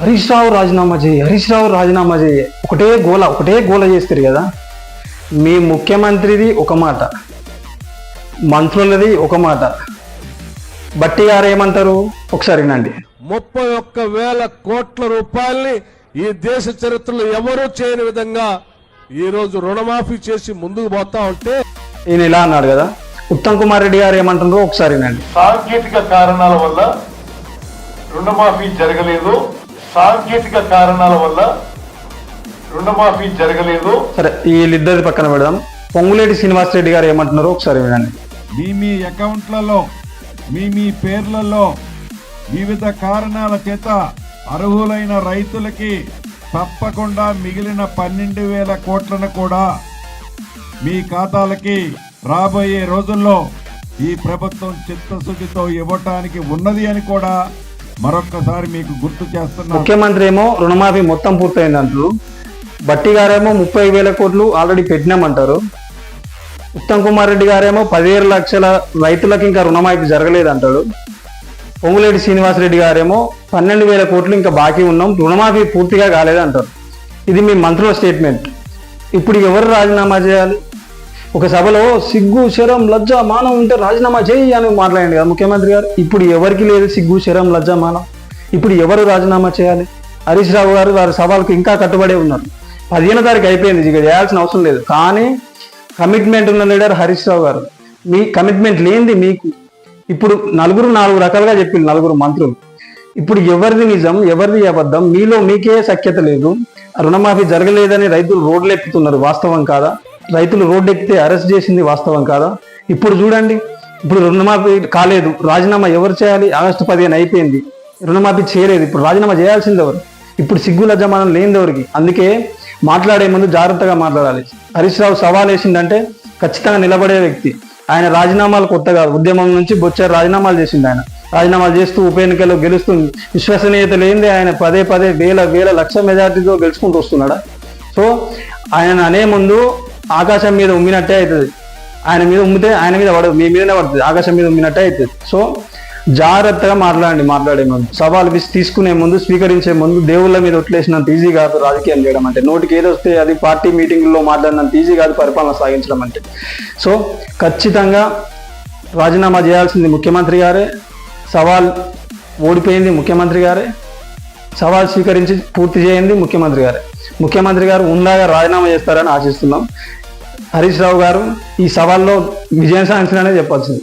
హరీష్ రావు రాజీనామా చేయి హరీష్ రావు రాజీనామా చేయి. ఒకటే గోల ఒకటే గోల చేస్తారు కదా. మీ ముఖ్యమంత్రిది ఒక మాట మంత్రులది ఒక మాట. బట్టి గారు ఏమంటారు? ఒకసారి వినండి. ముప్పై ఒక్క వేల కోట్ల రూపాయల్ని ఈ దేశ చరిత్రలో ఎవరూ చేయని విధంగా ఈ రోజు రుణమాఫీ చేసి ముందుకు పోతా ఉంటే ఈయన ఇలా అన్నాడు కదా. ఉత్తమ్ కుమార్ రెడ్డి గారు ఏమంటారో? ఒకసారి వినండి. సాంకేతిక కారణాల వల్ల రుణమాఫీ జరగలేదు. సాంకేతిక కారణాల వల్ల రుణమాఫీ జరగలేదు. సరే వీళ్ళిద్దరి పక్కన పెడదాం. పొంగులేటి శ్రీనివాస్ రెడ్డి గారు ఏమంటున్నారో ఒకసారి వినండి. మీ మీ అకౌంట్లలో మీ మీ పేర్లలో వివిధ కారణాల చేత అర్హులైన రైతులకి తప్పకుండా మిగిలిన పన్నెండు వేల కోట్లను కూడా మీ ఖాతాలకి రాబోయే రోజుల్లో ఈ ప్రభుత్వం చిత్తశుద్ధితో ఇవ్వటానికి ఉన్నది అని కూడా మరొక్కసారి మీకు గుర్తు చేస్తున్నా ముఖ్యమంత్రి ఏమో రుణమాఫీ మొత్తం పూర్తయింది అంటారు బట్టి గారేమో ముప్పై వేల కోట్లు ఆల్రెడీ పెట్టినామంటారు. ఉత్తమ్ కుమార్ రెడ్డి గారేమో పదిహేడు లక్షల రైతులకు ఇంకా రుణమాఫీ జరగలేదు అంటాడు పొంగులేటి శ్రీనివాసరెడ్డి గారేమో పన్నెండు వేల కోట్లు ఇంకా బాకీ ఉన్నాం రుణమాఫీ పూర్తిగా కాలేదు అంటారు ఇది మీ మంత్రుల స్టేట్మెంట్ ఇప్పుడు ఎవరు రాజీనామా చేయాలి? ఒక సభలో సిగ్గు శరం లజ్జ మానం ఉంటే రాజీనామా చేయి అని మాట్లాడండి కదా ముఖ్యమంత్రి గారు. ఇప్పుడు ఎవరికి లేదు సిగ్గు శరం లజ్జ మానం? ఇప్పుడు ఎవరు రాజీనామా చేయాలి? హరీష్ రావు గారు వారి సవాళ్ళకు ఇంకా కట్టుబడే ఉన్నారు. పదిహేను తారీఖు అయిపోయింది ఇక చేయాల్సిన అవసరం లేదు. కానీ కమిట్మెంట్ ఉన్న లీడర్ హరీష్ రావు గారు. మీ కమిట్మెంట్ లేనిది మీకు. ఇప్పుడు నలుగురు నాలుగు రకాలుగా చెప్పింది నలుగురు మంత్రులు. ఇప్పుడు ఎవరిది నిజం ఎవరిది అబద్ధం? మీలో మీకే సఖ్యత లేదు. రుణమాఫీ జరగలేదని రైతులు రోడ్లు ఎక్కుతున్నారు వాస్తవం కాదా? రైతులు రోడ్డు ఎక్కితే అరెస్ట్ చేసింది వాస్తవం కాదా? ఇప్పుడు చూడండి ఇప్పుడు రుణమాఫీ కాలేదు. రాజీనామా ఎవరు చేయాలి? ఆగస్టు పదిహేను అయిపోయింది. రుణమాఫీ చేయలేదు. ఇప్పుడు రాజీనామా చేయాల్సింది ఎవరు? ఇప్పుడు సిగ్గుల జమానం లేనిది ఎవరికి? అందుకే మాట్లాడే ముందు జాగ్రత్తగా మాట్లాడాలి. హరీష్ రావు సవాల్ వేసిందంటే ఖచ్చితంగా నిలబడే వ్యక్తి. ఆయన రాజీనామాలు కొత్త కాదు. ఉద్యమం నుంచి బొచ్చారు రాజీనామాలు చేసింది ఆయన. రాజీనామాలు చేస్తూ ఉప ఎన్నికల్లో గెలుస్తూ విశ్వసనీయత లేనిదే ఆయన పదే పదే వేల వేల లక్ష మెజార్టీతో గెలుచుకుంటూ వస్తున్నాడా? సో ఆయన అనే ముందు ఆకాశం మీద ఉమ్మినట్టే అవుతుంది. ఆయన మీద ఉమ్మితే ఆయన మీద పడదు మీ మీదనే పడుతుంది ఆకాశం మీద ఉమ్మినట్టే అవుతుంది. సో జాగ్రత్తగా మాట్లాడండి మాట్లాడే ముందు. సవాల్ తీసుకునే ముందు స్వీకరించే ముందు దేవుళ్ళ మీద ఒట్లేసినంత ఈజీ కాదు రాజకీయం చేయడం అంటే. నోటికి ఏదో వస్తే అది పార్టీ మీటింగ్లో మాట్లాడినంత ఈజీ కాదు పరిపాలన సాగించడం అంటే. సో ఖచ్చితంగా రాజీనామా చేయాల్సింది ముఖ్యమంత్రి గారే. సవాల్ ఓడిపోయింది ముఖ్యమంత్రి గారే. సవాల్ స్వీకరించి పూర్తి చేయండి ముఖ్యమంత్రి గారు. ముఖ్యమంత్రి గారు ఉందాగా రాజీనామా చేస్తారని ఆశిస్తున్నాం. హరీష్ రావు గారు ఈ సవాల్లో విజయం సాధించాలనే చెప్పాల్సింది.